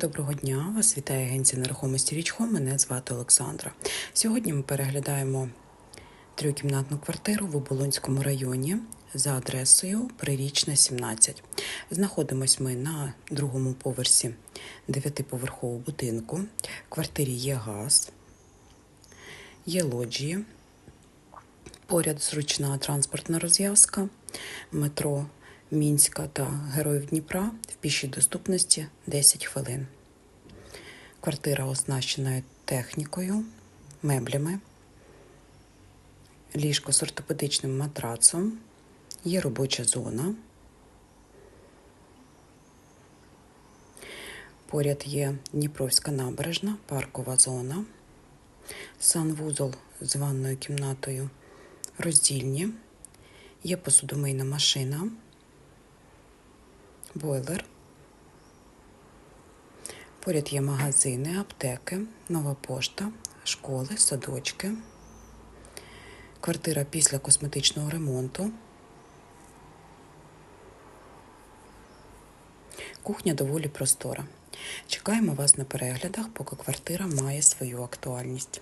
Доброго дня! Вас вітає агенція нерухомості Річхо. Мене звати Олександра. Сьогодні ми переглядаємо трьохкімнатну квартиру в Оболонському районі за адресою Прирічна, 17. Знаходимось ми на другому поверсі дев'ятиповерхового будинку. В квартирі є газ, є лоджії, поряд зручна транспортна розв'язка, метро Мінська та Героїв Дніпра в пішій доступності 10 хвилин. Квартира оснащена технікою, меблями, ліжко з ортопедичним матрацом, є робоча зона. Поряд є Дніпровська набережна, паркова зона, санвузол з ванною кімнатою роздільні, є посудомийна машина, бойлер. Поряд є магазини, аптеки, нова пошта, школи, садочки. Квартира після косметичного ремонту. Кухня доволі простора. Чекаємо вас на переглядах, поки квартира має свою актуальність.